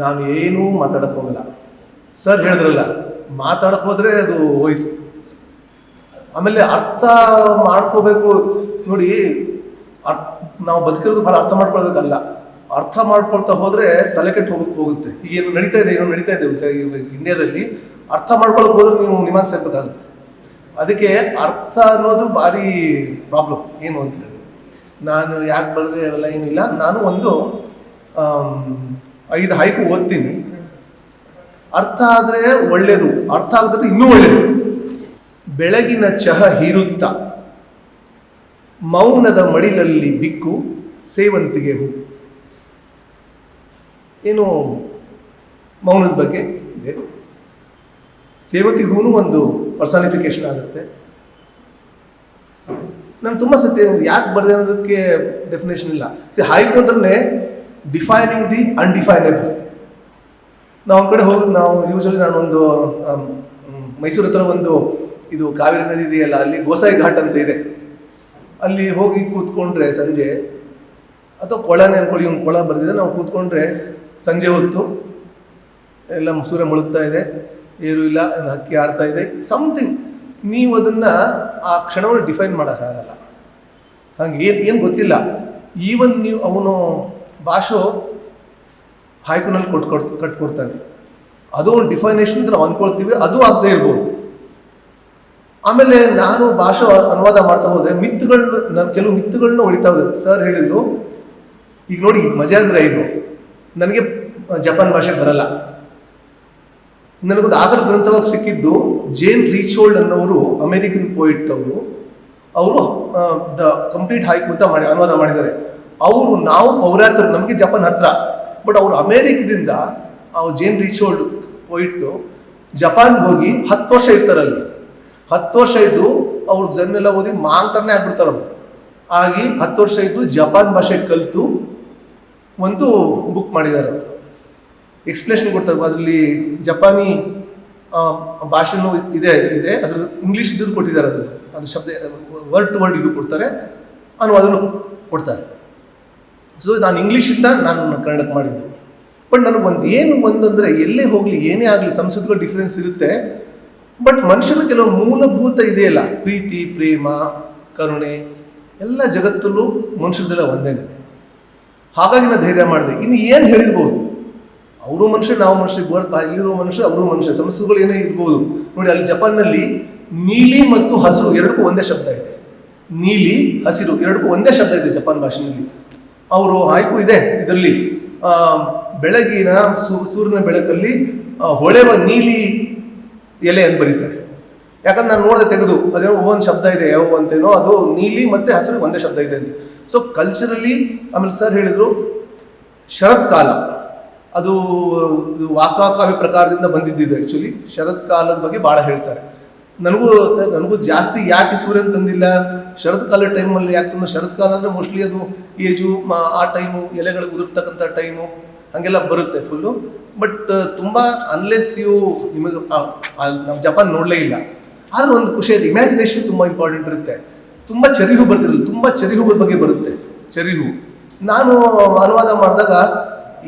ನಾನು ಏನೂ ಮಾತಾಡಕ್ಕೆ ಹೋಗಲ್ಲ. ಸರ್ ಹೇಳಿದ್ರಲ್ಲ ಮಾತಾಡಕ್ಕೆ ಹೋದರೆ ಅದು ಹೋಯ್ತು. ಆಮೇಲೆ ಅರ್ಥ ಮಾಡ್ಕೋಬೇಕು ನೋಡಿ, ಅರ್, ನಾವು ಬದುಕಿರೋದು ಭಾಳ ಅರ್ಥ ಮಾಡ್ಕೊಳ್ಳೋದಕ್ಕಲ್ಲ ಅರ್ಥ ಮಾಡ್ಕೊಳ್ತಾ ಹೋದರೆ ತಲೆ ಕೆಟ್ಟು ಹೋಗಿ, ಹೋಗುತ್ತೆ. ಈಗ ಏನು ನಡೀತಾ ಇದೆ, ಏನೋ ನಡೀತಾ ಇದೆ ಇಂಡಿಯಾದಲ್ಲಿ ಅರ್ಥ ಮಾಡ್ಕೊಳಕ್ ಹೋದ್ರೆ ನೀವು ನಿಮ್ಮ ಸೇರ್ಬೇಕಾಗುತ್ತೆ. ಅದಕ್ಕೆ ಅರ್ಥ ಅನ್ನೋದು ಭಾರಿ ಪ್ರಾಬ್ಲಮ್ ಏನು ಅಂತ ಹೇಳಿ ನಾನು ಯಾಕೆ ಬರದೆ ಅವೆಲ್ಲ ಏನಿಲ್ಲ. ನಾನು ಒಂದು ಐದು ಹೈಕು ಓದ್ತೀನಿ. ಅರ್ಥ ಆದರೆ ಒಳ್ಳೆಯದು ಅರ್ಥ ಆಗದ್ರೆ ಇನ್ನೂ ಒಳ್ಳೆಯದು ಬೆಳಗಿನ ಚಹ ಹೀರುತ್ತ. ಮೌನದ ಮಡಿಲಲ್ಲಿ ಬಿಕ್ಕು ಸೇವಂತಿಗೆ ಹೂ. ಏನು ಮೌನದ ಬಗ್ಗೆ ಇದೆ. ಸೇವಂತಿ ಹೂನು ಒಂದು ಪರ್ಸನಿಫಿಕೇಶನ್ ಆಗುತ್ತೆ. ನಾನು ತುಂಬ ಸತ್ಯ ಯಾಕೆ ಬರದೆ ಅನ್ನೋದಕ್ಕೆ ಡೆಫಿನೇಷನ್ ಇಲ್ಲ. ಸಿ ಅಂದ್ರೆ ಡಿಫೈನಿಂಗ್ ದಿ ಅನ್ಡಿಫೈನಬಲ್ ನಾವು ಒಂದು ಕಡೆ ಹೋಗಿ, ನಾವು ಯೂಶಲಿ ನಾನೊಂದು ಮೈಸೂರು ಹತ್ರ ಒಂದು ಇದು ಕಾವೇರಿ ನದಿ ಇದೆಯಲ್ಲ, ಅಲ್ಲಿ ಗೋಸಾಯಿ ಘಾಟ್ ಅಂತ ಇದೆ. ಅಲ್ಲಿ ಹೋಗಿ ಕೂತ್ಕೊಂಡ್ರೆ ಸಂಜೆ, ಅಥವಾ ಕೊಳನೇ ಅನ್ಕೊಳ್ಳಿ ಒಂದು ಕೊಳ ಬರೆದಿದೆ ನಾವು ಕೂತ್ಕೊಂಡ್ರೆ ಸಂಜೆ ಹೊತ್ತು ಎಲ್ಲ ಸೂರ್ಯ ಮುಳುಗ್ತಾ ಇದೆ ಏನೂ ಇಲ್ಲ ಹಕ್ಕಿ ಆಡ್ತಾ ಇದೆ ಸಮಥಿಂಗ್ ನೀವು ಅದನ್ನು ಆ ಕ್ಷಣವನ್ನು ಡಿಫೈನ್ ಮಾಡೋಕ್ಕಾಗಲ್ಲ. ಹಂಗೆ ಏನು ಏನು ಗೊತ್ತಿಲ್ಲ. ಈವನ್ ನೀವು ಅವನು ಭಾಷೋ ಹಾಯ್ಕುನಲ್ಲಿ ಕೊಟ್ಟು ಕೊಟ್ಟು ಕಟ್ಕೊಡ್ತಾನೆ. ಅದು ಒಂದು ಡಿಫೈನೇಷನ್ ನಾವು ಅಂದ್ಕೊಳ್ತೀವಿ ಅದು ಆಗದೆ ಇರ್ಬೋದು. ಆಮೇಲೆ ನಾನು ಭಾಷೆ ಅನುವಾದ ಮಾಡ್ತಾ ಹೋದೆ, ಮಿತ್ತುಗಳನ್ನ, ನಾನು ಕೆಲವು ಮಿತ್ತುಗಳನ್ನ ಹೊಡಿತಾ ಹೋದೆ. ಸರ್ ಹೇಳಿದರು, ಈಗ ನೋಡಿ, ಮಜಾ ಅಂದರೆ ಇದು. ನನಗೆ ಜಪಾನ್ ಭಾಷೆ ಬರಲ್ಲ. ನನಗೊಂದು ಆಧಾರ ಗ್ರಂಥವಾಗಿ ಸಿಕ್ಕಿದ್ದು, ಜೇನ್ ರೀಚೋಲ್ಡ್ ಅನ್ನೋರು, ಅಮೇರಿಕನ್ ಪೋಯಿಟ್ ಅವರು ಅವರು ದ ಕಂಪ್ಲೀಟ್ ಹೈಕು ಅಂತ ಮಾಡಿ, ಅನುವಾದ ಮಾಡಿದ್ದಾರೆ. ಅವರು ನಾವು ಪೌರಾತರು ನಮಗೆ ಜಪಾನ್ ಹತ್ರ. ಬಟ್ ಅವರು ಅಮೇರಿಕದಿಂದ ಅವ್ರು ಜೇನ್ ರೀಚೋಲ್ಡ್ ಪೋಯಿಟ್ಟು ಜಪಾನ್ ಹೋಗಿ ಹತ್ತು ವರ್ಷ ಇರ್ತಾರೆ ಅಲ್ಲಿ. ಹತ್ತು ವರ್ಷ ಇದ್ದು ಅವ್ರ ಜನ್ಮೆಲ್ಲ ಓದಿ ಮಾಂತರನೇ ಆಗ್ಬಿಡ್ತಾರೆ ಅವರು. ಆಗಿ ಹತ್ತು ವರ್ಷ ಇದ್ದು ಜಪಾನ್ ಭಾಷೆ ಕಲಿತು ಒಂದು ಬುಕ್ ಮಾಡಿದ್ದಾರೆ ಎಕ್ಸ್ಪ್ಲೇಷನ್ ಕೊಡ್ತಾರೆ ಅದರಲ್ಲಿ ಜಪಾನಿ ಆ, ಭಾಷೆನೂ ಇದೆ ಇದೆ. ಅದ್ರ ಇಂಗ್ಲೀಷ್ ಇದ್ದು ಕೊಟ್ಟಿದ್ದಾರೆ ಅದು ಅದು ಶಬ್ದ ವರ್ಡ್ ಟು ವರ್ಡ್ ಇದು ಕೊಡ್ತಾರೆ. ಅನ್ನೋ ಅದನ್ನು ಕೊಡ್ತಾರೆ. ಸೊ ನಾನು ಇಂಗ್ಲೀಷಿಂದ ನಾನು ಕನ್ನಡಕ್ಕೆ ಮಾಡಿದ್ದು. ಬಟ್ ನನಗೆ ಒಂದು ಏನು ಒಂದಂದರೆ ಎಲ್ಲೇ ಹೋಗಲಿ, ಏನೇ ಆಗಲಿ ಸಂಸ್ಕೃತಿಗಳು ಡಿಫ್ರೆನ್ಸ್ ಇರುತ್ತೆ. ಬಟ್ ಮನುಷ್ಯನ ಕೆಲವು ಮೂಲಭೂತ ಇದೆಯಲ್ಲ, ಪ್ರೀತಿ, ಪ್ರೇಮ, ಕರುಣೆ, ಎಲ್ಲ ಜಗತ್ತಲ್ಲೂ ಮನುಷ್ಯರದೆಲ್ಲ ಒಂದೇನೆ ಹಾಗಾಗಿ ನಾನು ಧೈರ್ಯ ಮಾಡಿದೆ. ಇನ್ನು ಏನು ಹೇಳಿರ್ಬೋದು? ಅವರು ಮನುಷ್ಯ, ನಾವು ಮನುಷ್ಯ ಬರ್ತ ಇಲ್ಲಿರೋ ಮನುಷ್ಯ, ಅವರು ಮನುಷ್ಯ, ಸಂಸ್ಕೃತಿಗಳು ಏನೇ ಇರ್ಬೋದು. ನೋಡಿ, ಅಲ್ಲಿ ಜಪಾನ್ನಲ್ಲಿ ನೀಲಿ ಮತ್ತು ಹಸಿರು ಎರಡಕ್ಕೂ ಒಂದೇ ಶಬ್ದ ಇದೆ. ನೀಲಿ, ಹಸಿರು ಎರಡಕ್ಕೂ ಒಂದೇ ಶಬ್ದ ಇದೆ ಜಪಾನ್ ಭಾಷೆಯಲ್ಲಿ. ಅವರು ಆಯ್ಕು ಇದೆ ಇದರಲ್ಲಿ. ಬೆಳಗಿನ ಸೂರ್ಯನ ಬೆಳಕಲ್ಲಿ ಹೊಳೆವ ನೀಲಿ ಎಲೆ ಅಂತ ಬರೀತಾರೆ. ಯಾಕಂದ್ರೆ ನಾನು ನೋಡಿದೆ ತೆಗೆದು, ಅದೇನೋ ಒಂದು ಶಬ್ದ ಇದೆ ಯಾವ ಅಂತೇನೋ, ಅದು ನೀಲಿ ಮತ್ತೆ ಹಸಿರು ಒಂದೇ ಶಬ್ದ ಇದೆ ಅಂತ. ಸೊ ಕಲ್ಚರಲಿ ಆಮೇಲೆ ಸರ್ ಹೇಳಿದರು ಶರತ್ಕಾಲ ಅದು ವಾಕಾಕಾವ್ಯ ಪ್ರಕಾರದಿಂದ ಬಂದಿದ್ದಿದ್ದು ಆ್ಯಕ್ಚುಲಿ ಶರತ್ಕಾಲದ ಬಗ್ಗೆ ಭಾಳ ಹೇಳ್ತಾರೆ. ನನಗೂ ಸರ್, ನನಗೂ ಜಾಸ್ತಿ ಯಾಕೆ ಸೂರ್ಯನ ತಂದಿಲ್ಲ? ಶರತ್ಕಾಲ ಟೈಮಲ್ಲಿ ಯಾಕೆ ತಂದು? ಶರತ್ಕಾಲ ಅಂದರೆ ಮೋಸ್ಟ್ಲಿ ಅದು ಏಜು ಆ ಟೈಮು ಎಲೆಗಳಿಗೆ ಉದುರ್ತಕ್ಕಂಥ ಟೈಮು ಹಾಗೆಲ್ಲ ಬರುತ್ತೆ ಫುಲ್ಲು ಬಟ್ ತುಂಬ ಅನ್ಲೆಸ್ ಯು ನಿಮಗೆ ನಮ್ಮ ಜಪಾನ್ ನೋಡಲೇ ಇಲ್ಲ. ಆದ್ರೆ ಒಂದು ಖುಷಿ ಆಯ್ತು ಇಮ್ಯಾಜಿನೇಷನ್ ತುಂಬ ಇಂಪಾರ್ಟೆಂಟ್ ಇರುತ್ತೆ. ತುಂಬ ಚರಿಹು ಬರ್ತಿದ್ರು ತುಂಬ ಚರಿಹುಗಳ ಬಗ್ಗೆ ಬರುತ್ತೆ ಚರಿಹು ನಾನು ಅನುವಾದ ಮಾಡಿದಾಗ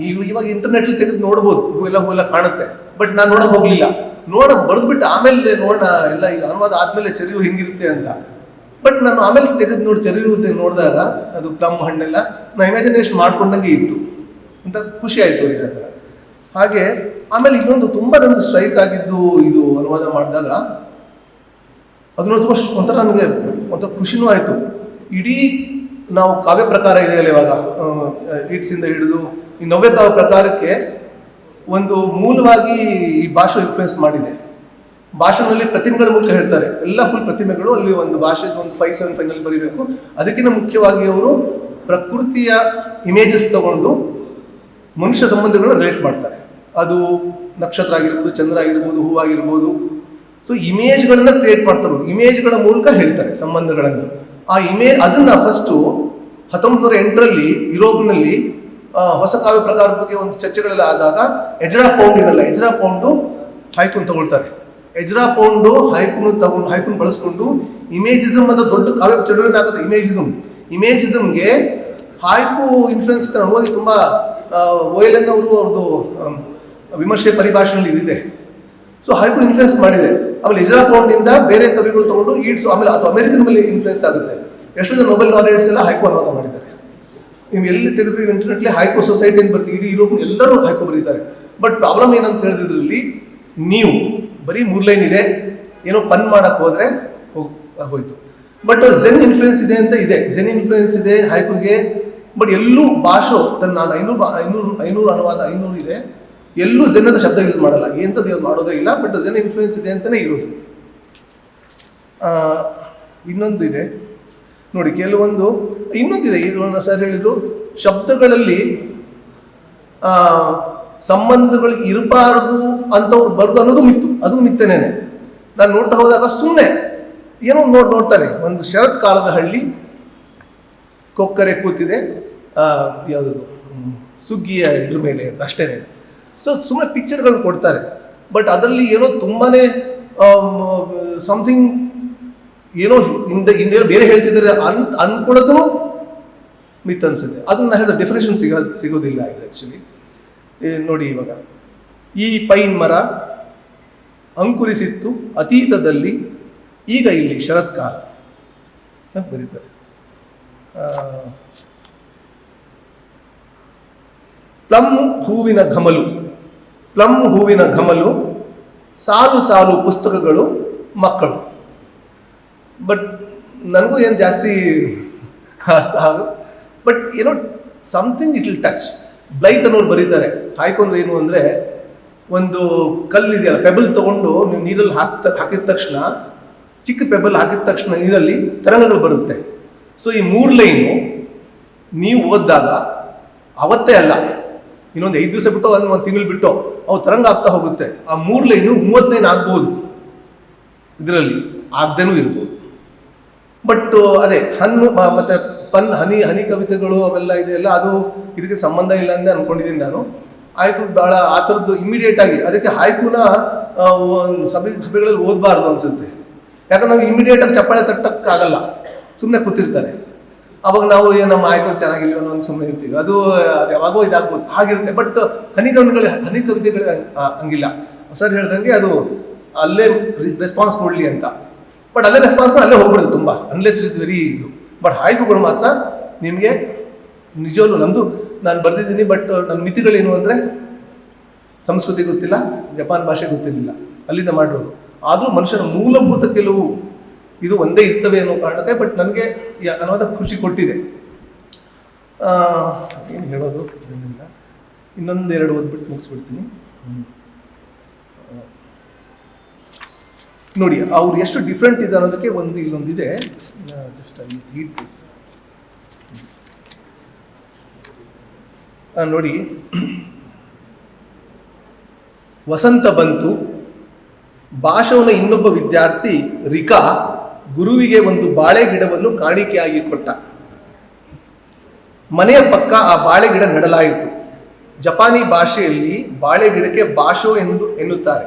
ಈ ಇವಾಗ ಇಂಟರ್ನೆಟ್ಲಿ ತೆಗೆದು ನೋಡ್ಬೋದು ಹೂವೆಲ್ಲ ಹೂ ಎಲ್ಲ ಕಾಣುತ್ತೆ. ಬಟ್ ನಾನು ನೋಡೋಕೆ ಹೋಗ್ಲಿಲ್ಲ. ನೋಡ ಬರೆದ್ಬಿಟ್ಟು ಆಮೇಲೆ ನೋಡೋಣ, ಎಲ್ಲ ಈಗ ಅನುವಾದ ಆದಮೇಲೆ ಚರಿವು ಹೆಂಗಿರುತ್ತೆ ಅಂತ. ಬಟ್ ನಾನು ಆಮೇಲೆ ತೆಗೆದು ನೋಡಿ ಚರಿವು ನೋಡಿದಾಗ, ಅದು ಪ್ಲಮ್ ಹಣ್ಣೆಲ್ಲ ನಾನು ಇಮ್ಯಾಜಿನೇಷನ್ ಮಾಡ್ಕೊಂಡಂಗೆ ಇತ್ತು. ಅಂತ ಖುಷಿ ಆಯ್ತು ಅವ್ರಿಗೆ ಆ ಹಾಗೆ ಆಮೇಲೆ ಇನ್ನೊಂದು ತುಂಬ ನನಗೆ ಸ್ಟ್ರೈಕ್ ಆಗಿದ್ದು ಇದು ಅನುವಾದ ಮಾಡಿದಾಗ, ಅದನ್ನ ತುಂಬ ಒಂಥರ ನನಗೆ ಒಂಥರ ಖುಷಿನೂ ಆಯಿತು. ಇಡೀ ನಾವು ಕಾವ್ಯ ಪ್ರಕಾರ ಇದೆಯಲ್ಲ ಇವಾಗ ಇಟ್ಸಿಂದ ಹಿಡಿದು ಈ ನವ್ಯ ಕಾವ್ಯ ಪ್ರಕಾರಕ್ಕೆ ಒಂದು ಮೂಲವಾಗಿ ಈ ಭಾಷೆ ಇನ್ಫ್ಲುಯೆನ್ಸ್ ಮಾಡಿದೆ. ಭಾಷೆನಲ್ಲಿ ಪ್ರತಿಮೆಗಳ ಮೂಲಕ ಹೇಳ್ತಾರೆ. ಎಲ್ಲ ಫುಲ್ ಪ್ರತಿಮೆಗಳು ಅಲ್ಲಿ ಒಂದು ಭಾಷೆ, ಒಂದು ಫೈವ್ ಸೆವೆನ್ ಫೈನಲ್ ಬರೀಬೇಕು. ಅದಕ್ಕಿಂತ ಮುಖ್ಯವಾಗಿ ಅವರು ಪ್ರಕೃತಿಯ ಇಮೇಜಸ್ ತಗೊಂಡು ಮನುಷ್ಯ ಸಂಬಂಧಗಳನ್ನ ರಿಲೇಟ್ ಮಾಡ್ತಾರೆ. ಅದು ನಕ್ಷತ್ರ ಆಗಿರ್ಬೋದು, ಚಂದ್ರ ಆಗಿರ್ಬೋದು, ಹೂ ಆಗಿರ್ಬೋದು. ಸೊ ಇಮೇಜ್ಗಳನ್ನ ಕ್ರಿಯೇಟ್ ಮಾಡ್ತಾರೆ. ಇಮೇಜ್ಗಳ ಮೂಲಕ ಹೇಳ್ತಾರೆ ಸಂಬಂಧಗಳನ್ನು. ಆ ಇಮೇಜ್ ಅದನ್ನ ಫಸ್ಟು ಹತ್ತೊಂಬತ್ತು ನೂರ ಎಂಟರಲ್ಲಿ ಯುರೋಪ್ನಲ್ಲಿ ಹೊಸ ಕಾವ್ಯ ಪ್ರಕಾರದ ಬಗ್ಗೆ ಒಂದು ಚರ್ಚೆಗಳೆಲ್ಲ ಆದಾಗ ಎಜ್ರಾ ಪೌಂಡ್ ಇರಲ್ಲ ಎಜ್ರಾ ಪೌಂಡು ಹೈಕುನ್ ತಗೊಳ್ತಾರೆ. ಎಜ್ರಾ ಪೌಂಡು ಹೈಕುನ್ ತಗೊಂಡು, ಹೈಕುನ್ ಬಳಸ್ಕೊಂಡು ಇಮೇಜಿಸಮ್ ಅಂತ ದೊಡ್ಡ ಕಾವ್ಯ ಚಳುವಳಿ ಆಗುತ್ತೆ ಇಮೇಜಿಸಮ್. ಇಮೇಜಿಸಮ್ಗೆ ಹಾಯ್ಕು ಇನ್ಫ್ಲುಯೆನ್ಸ್ ಓದಿ ತುಂಬ ಓಯಲನ್ ಅವರು ಅವ್ರದ್ದು ವಿಮರ್ಶೆ ಪರಿಭಾಷೆಯಲ್ಲಿ ಇದಿದೆ. ಸೊ ಹೈಕು ಇನ್ಫ್ಲುಯೆನ್ಸ್ ಮಾಡಿದೆ. ಆಮೇಲೆ ಇಜ್ರಾ ಪೌಂಡಿಂದ ಬೇರೆ ಕವಿಗಳು ತಗೊಂಡು ಈಡ್ಸು, ಆಮೇಲೆ ಅದು ಅಮೆರಿಕನ್ ಮೇಲೆ ಇನ್ಫ್ಲುಯೆನ್ಸ್ ಆಗುತ್ತೆ. ಎಷ್ಟೋ ಜನ ನೊಬೆಲ್ ನಾಲೆಡ್ಸ್ ಎಲ್ಲ ಹೈಕು ಅನುವಾದ ಮಾಡಿದ್ದಾರೆ. ನೀವು ಎಲ್ಲಿ ತೆಗೆದ್ರೆ ಇಂಟರ್ನೆಟ್ಲಿ ಹೈಕೋ ಸೊಸೈಟಿ ಅಂತ ಬರ್ತೀವಿ, ಇಡೀ ಯುರೋಪ್ ಎಲ್ಲರೂ ಹೈಕೋ ಬರೀತಾರೆ. ಬಟ್ ಪ್ರಾಬ್ಲಮ್ ಏನಂತ ಹೇಳಿದ್ರಲ್ಲಿ, ನೀವು ಬರೀ ಮೂರು ಲೈನ್ ಇದೆ, ಏನೋ ಪನ್ ಮಾಡಕ್ ಹೋದ್ರೆ ಹೋಯ್ತು. ಬಟ್ ಝೆನ್ ಇನ್ಫ್ಲುಯೆನ್ಸ್ ಇದೆ ಅಂತ ಇದೆ. ಝೆನ್ ಇನ್ಫ್ಲುಯೆನ್ಸ್ ಇದೆ ಹೈಕೋಗೆ ಬಟ್ ಎಲ್ಲೂ ಭಾಷೋ, ತನ್ನ ನಾನು ಐನೂರು ಐನೂರು ಐನೂರು ಅನುವಾದ ಐನೂರು ಇದೆ, ಎಲ್ಲೂ ಝೆನ್ ಅಂತ ಶಬ್ದ ಯೂಸ್ ಮಾಡಲ್ಲ. ಎಂಥದ್ದು ಯಾವ್ದು ಮಾಡೋದೇ ಇಲ್ಲ ಬಟ್ ಝೆನ್ ಇನ್ಫ್ಲುಯೆನ್ಸ್ ಇದೆ ಅಂತಲೇ ಇರೋದು. ಇನ್ನೊಂದು ಇದೆ. ನೋಡಿ ಕೆಲವೊಂದು ಇನ್ನೊಂದಿದೆ ಇದು ಸರ್ ಹೇಳಿದರು ಶಬ್ದಗಳಲ್ಲಿ ಸಂಬಂಧಗಳು ಇರಬಾರದು ಅಂತವ್ರು ಬರ್ದು ಅನ್ನೋದು ಮಿತ್ತು ಅದು ಮಿತ್ತನೇನೆ. ನಾನು ನೋಡ್ತಾ ಹೋದಾಗ ಸುಮ್ಮನೆ ಏನೋ ನೋಡಿ ನೋಡ್ತಾನೆ ಒಂದು ಶರತ್ ಕಾಲದ ಹಳ್ಳಿ ಕೊಕ್ಕರೆ ಕೂತಿದೆ ಹ್ಮ್, ಸುಗ್ಗಿಯ ಇದ್ರ ಮೇಲೆ ಅಂತ ಅಷ್ಟೇನೆ. ಸೊ ಸುಮ್ಮನೆ ಪಿಕ್ಚರ್ಗಳನ್ನ ಕೊಡ್ತಾರೆ ಬಟ್ ಅದರಲ್ಲಿ ಏನೋ ತುಂಬಾ ಸಮಥಿಂಗ್ ಏನೋ ಹಿಂದೆ ಹಿಂದೆ ಬೇರೆ ಹೇಳ್ತಿದ್ದಾರೆ ಅನ್ ಅನ್ಕೊಳ್ಳೋದು ಮಿತ್ ಅನ್ಸುತ್ತೆ. ಅದನ್ನ ಹೇಳಿದ ಡೆಫಿನೇಷನ್ ಸಿಗ ಸಿಗೋದಿಲ್ಲ ಇದು ಆ್ಯಕ್ಚುಲಿ ನೋಡಿ ಇವಾಗ. ಈ ಪೈನ್ ಮರ ಅಂಕುರಿಸಿತ್ತು ಅತೀತದಲ್ಲಿ ಈಗ ಇಲ್ಲಿ ಶರತ್ಕಾಲ ಅಂತ ಬರೀತಾರೆ. ಪ್ಲಮ್ ಹೂವಿನ ಘಮಲು, ಪ್ಲಮ್ ಹೂವಿನ ಘಮಲು, ಸಾಲು ಸಾಲು ಪುಸ್ತಕಗಳು ಮಕ್ಕಳು. ಬಟ್ ನನಗೂ ಏನು ಜಾಸ್ತಿ ಅರ್ಥ ಆಗ ಬಟ್ ಏನೋ something it will touch Blyth ಅನ್ನೋರು ಬರೀತಾರೆ. ಹಾಯ್ಕೊಂಡ್ರೆ ಏನು ಅಂದರೆ ಒಂದು ಕಲ್ಲು ಇದೆಯಲ್ಲ ಪೆಬಲ್ ತೊಗೊಂಡು ನೀವು ನೀರಲ್ಲಿ ಹಾಕ್ತ ಹಾಕಿದ ತಕ್ಷಣ, ಚಿಕ್ಕ ಪೆಬಲ್ ಹಾಕಿದ ತಕ್ಷಣ ನೀರಲ್ಲಿ ತರಂಗಗಳು ಬರುತ್ತೆ. ಸೊ ಈ ಮೂರು ಲೈನು ನೀವು ಓದಿದಾಗ ಅವತ್ತೇ ಅಲ್ಲ, ಇನ್ನೊಂದು ಐದು ದಿವಸ ಬಿಟ್ಟು ಅದನ್ನು ಒಂದು ತಿಂಗಳು ಬಿಟ್ಟು ಅವು ತರಂಗ ಆಗ್ತಾ ಹೋಗುತ್ತೆ. ಆ ಮೂರು ಲೈನು ಮೂವತ್ತು ಲೈನ್ ಆಗ್ಬೋದು ಇದರಲ್ಲಿ ಆಗದೇನೂ ಇರ್ಬೋದು. ಬಟ್ ಅದೇ, ಹಣ್ಣು ಮತ್ತೆ ಪನ್, ಹನಿ ಹನಿ ಕವಿತೆಗಳು ಅವೆಲ್ಲ ಇದೆಯಲ್ಲ ಅದು ಇದಕ್ಕೆ ಸಂಬಂಧ ಇಲ್ಲ ಅಂತ ಅನ್ಕೊಂಡಿದ್ದೀನಿ ನಾನು. ಆಯ್ಕು ಭಾಳ ಆ ಥರದ್ದು ಇಮಿಡಿಯೇಟ್ ಆಗಿ, ಅದಕ್ಕೆ ಹಾಯ್ಕುನ ಸಭೆ, ಸಭೆಗಳಲ್ಲಿ ಓದಬಾರ್ದು ಅನ್ಸುತ್ತೆ. ಯಾಕಂದ್ರೆ ನಾವು ಇಮಿಡಿಯೇಟ್ ಆಗಿ ಚಪ್ಪಾಳೆ ತಟ್ಟಕ್ಕಾಗಲ್ಲ. ಸುಮ್ಮನೆ ಕೂತಿರ್ತಾರೆ. ಅವಾಗ ನಾವು ಏನು ನಮ್ಮ ಆಯ್ಕೆ ಅನ್ನೋ ಒಂದು ಸುಮ್ಮನೆ ಇರ್ತೀವಿ. ಅದು ಅದು ಯಾವಾಗೋ ಇದಾಗ್ಬೋದು. ಹಾಗಿರುತ್ತೆ. ಬಟ್ ಹನಿ ಕವಿಗಳು ಹನಿ ಕವಿತೆಗಳು ಹಂಗ್- ಹಂಗಿಲ್ಲ. ಸರ್ ಹೇಳ್ದಂಗೆ ಅದು, ಅಲ್ಲೇ ರೆಸ್ಪಾನ್ಸ್ ಕೊಡಲಿ ಅಂತ. ಬಟ್ ಅಲ್ಲೇ ರೆಸ್ಪಾನ್ಸ್ ಅಲ್ಲೇ ಹೋಗ್ಬಿಡುತ್ತೆ ತುಂಬ. ಅನ್ಲೆಸ್ ಇಟ್ ಇಸ್ ವೆರಿ ಇದು. ಬಟ್ ಹಾಯ್ಕುಗಳು ಮಾತ್ರ ನಿಮಗೆ ನಿಜವಲ್ಲೂ ನಮ್ಮದು ನಾನು ಬರ್ದಿದ್ದೀನಿ ಬಟ್ ನನ್ನ ಮಿತಿಗಳೇನು ಅಂದರೆ ಸಂಸ್ಕೃತಿ ಗೊತ್ತಿಲ್ಲ, ಜಪಾನ್ ಭಾಷೆ ಗೊತ್ತಿರಲಿಲ್ಲ. ಅಲ್ಲಿಂದ ಮಾಡಿರೋದು. ಆದರೂ ಮನುಷ್ಯನ ಮೂಲಭೂತ ಕೆಲವು ಇದು ಒಂದೇ ಇರ್ತವೆ ಅನ್ನೋ ಕಾರಣಕ್ಕೆ ಬಟ್ ನನಗೆ ಅನುವಾದ ಖುಷಿ ಕೊಟ್ಟಿದೆ. ಏನು ಹೇಳೋದು? ಇನ್ನೊಂದೆರಡು ಓದ್ಬಿಟ್ಟು ಮುಗಿಸ್ಬಿಡ್ತೀನಿ. ನೋಡಿ, ಅವ್ರು ಎಷ್ಟು ಡಿಫ್ರೆಂಟ್ ಇದೆ ಅನ್ನೋದಕ್ಕೆ ಒಂದು ಇಲ್ಲೊಂದಿದೆ. ಜಸ್ಟ್ ಐ ರೀಡ್ ದಿಸ್ ನೋಡಿ. ವಸಂತ ಬಂತು. ಭಾಷವನ ಇನ್ನೊಬ್ಬ ವಿದ್ಯಾರ್ಥಿ, ರಿಕಾ, ಗುರುವಿಗೆ ಒಂದು ಬಾಳೆ ಗಿಡವನ್ನು ಕಾಣಿಕೆಯಾಗಿ ಕೊಟ್ಟ. ಮನೆಯ ಪಕ್ಕ ಆ ಬಾಳೆ ಗಿಡ ನೆಡಲಾಯಿತು. ಜಪಾನಿ ಭಾಷೆಯಲ್ಲಿ ಬಾಳೆ ಗಿಡಕ್ಕೆ ಭಾಷೋ ಎಂದು ಎನ್ನುತ್ತಾರೆ.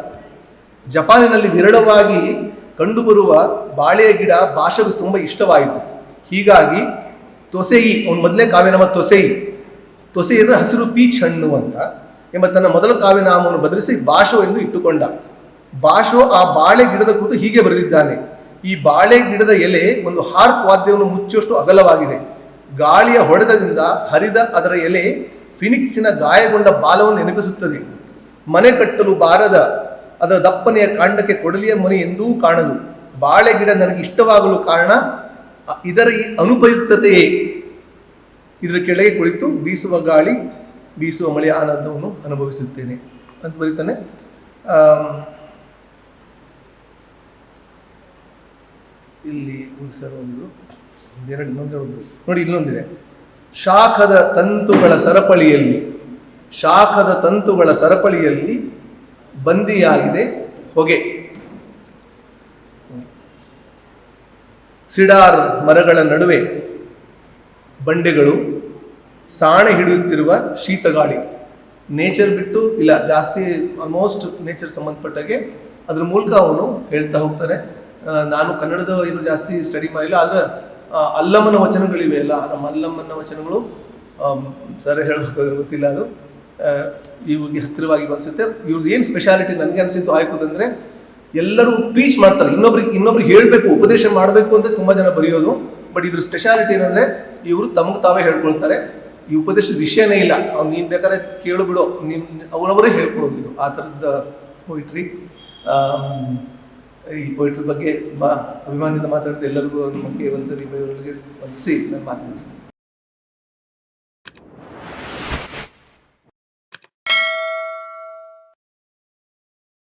ಜಪಾನಿನಲ್ಲಿ ವಿರಳವಾಗಿ ಕಂಡುಬರುವ ಬಾಳೆ ಗಿಡ ಭಾಷೆಗೂ ತುಂಬ ಇಷ್ಟವಾಯಿತು. ಹೀಗಾಗಿ ತೊಸೆಯಿ, ಅವನ ಮೊದಲೇ ಕಾವ್ಯನಾಮ ತೊಸೆಯಿ. ತೊಸೆಯಿ ಅಂದರೆ ಹಸಿರು ಪೀಚ್ ಹಣ್ಣು ಅಂತ. ಎಂಬ ತನ್ನ ಮೊದಲ ಕಾವ್ಯನಾಮವನ್ನು ಬದಲಿಸಿ ಭಾಷೋ ಎಂದು ಇಟ್ಟುಕೊಂಡ. ಭಾಷೋ ಆ ಬಾಳೆ ಗಿಡದ ಕುರಿತು ಹೀಗೆ ಬರೆದಿದ್ದಾನೆ. ಈ ಬಾಳೆ ಗಿಡದ ಎಲೆ ಒಂದು ಹಾರ್ಪ್ ವಾದ್ಯವನ್ನು ಮುಚ್ಚುವಷ್ಟು ಅಗಲವಾಗಿದೆ. ಗಾಳಿಯ ಹೊಡೆತದಿಂದ ಹರಿದ ಅದರ ಎಲೆ ಫಿನಿಕ್ಸಿನ ಗಾಯಗೊಂಡ ಬಾಲವನ್ನು ನೆನಪಿಸುತ್ತದೆ ಮನೆ ಕಟ್ಟಲು ಬಾರದ ಅದರ ದಪ್ಪನೆಯ ಕಾಂಡಕ್ಕೆ ಕೊಡಲಿಯ ಮನೆ ಎಂದೂ ಕಾಣದು. ಬಾಳೆ ಗಿಡ ನನಗೆ ಇಷ್ಟವಾಗಲು ಕಾರಣ ಇದರ ಈ ಅನುಪಯುಕ್ತತೆಯೇ. ಇದರ ಕೆಳಗೆ ಕುಳಿತು ಬೀಸುವ ಗಾಳಿ, ಬೀಸುವ ಮಳೆಯ ಆನಂದವನ್ನು ಅನುಭವಿಸುತ್ತೇನೆ ಅಂತ ಬರೀತಾನೆ. ಇಲ್ಲಿ ಒಂದು ಸರ್ ಒಂದು ಎರಡು ಇನ್ನೊಂದು ಓದಿದ್ರು. ನೋಡಿ, ಇಲ್ಲೊಂದಿದೆ. ಶಾಖದ ತಂತುಗಳ ಸರಪಳಿಯಲ್ಲಿ, ಶಾಖದ ತಂತುಗಳ ಸರಪಳಿಯಲ್ಲಿ ಬಂದಿಯಾಗಿದೆ. ಹೊಗೆ. ಸಿಡಾರ್ ಮರಗಳ ನಡುವೆ ಬಂಡೆಗಳು ಸಾಣೆ ಹಿಡಿಯುತ್ತಿರುವ ಶೀತಗಾಳಿ. ನೇಚರ್ ಬಿಟ್ಟು ಇಲ್ಲ, ಜಾಸ್ತಿ ಆಲ್ಮೋಸ್ಟ್ ನೇಚರ್ ಸಂಬಂಧಪಟ್ಟಾಗೆ ಅದ್ರ ಮೂಲಕ ಅವನು ಹೇಳ್ತಾ ಹೋಗ್ತಾರೆ ನಾನು ಕನ್ನಡದ ಏನು ಜಾಸ್ತಿ ಸ್ಟಡಿ ಮಾಡಿಲ್ಲ, ಆದರೆ ಅಲ್ಲಮ್ಮನ ವಚನಗಳಿವೆ ಅಲ್ಲ, ನಮ್ಮ ಅಲ್ಲಮ್ಮನ ವಚನಗಳು ಸರ್ ಹೇಳೋಕೆ ಗೊತ್ತಿಲ್ಲ ಅದು. ಇವ್ರಿಗೆ ಹತ್ತಿರವಾಗಿ ಅನಿಸುತ್ತೆ ಇವ್ರದ್ದು ಏನು ಸ್ಪೆಷಾಲಿಟಿ ನನಗೆ ಅನಿಸಿದ್ದು ಆಯ್ಕೋದಂದ್ರೆ ಎಲ್ಲರೂ ಟೀಚ್ ಮಾಡ್ತಾರೆ. ಇನ್ನೊಬ್ರಿಗೆ ಇನ್ನೊಬ್ರಿಗೆ ಹೇಳಬೇಕು, ಉಪದೇಶ ಮಾಡಬೇಕು ಅಂತ ತುಂಬ ಜನ ಬರೆಯೋದು. ಬಟ್ ಇದ್ರ ಸ್ಪೆಷಾಲಿಟಿ ಏನಂದರೆ, ಇವರು ತಮಗೆ ತಾವೇ ಹೇಳ್ಕೊಳ್ತಾರೆ. ಈ ಉಪದೇಶದ ವಿಷಯನೇ ಇಲ್ಲ. ಅವ್ನು ನೀನು ಬೇಕಾದ್ರೆ ಕೇಳು ಬಿಡು. ನಿನ್ನ ಅವರವರೇ ಹೇಳ್ಕೊಡೋದು ಇದು. ಆ ಥರದ ಪೊಯಿಟ್ರಿ ಈ ಪೊಯಿಟ್ರಿ ಬಗ್ಗೆ ತುಂಬ ಅಭಿಮಾನದಿಂದ ಮಾತಾಡಿದ ಎಲ್ಲರಿಗೂ ಬಗ್ಗೆ ಒಂದ್ಸರಿ ಬಂದಿಸಿ, ನಾನು ಮಾತು ಮುಗಿಸ್ತೀನಿ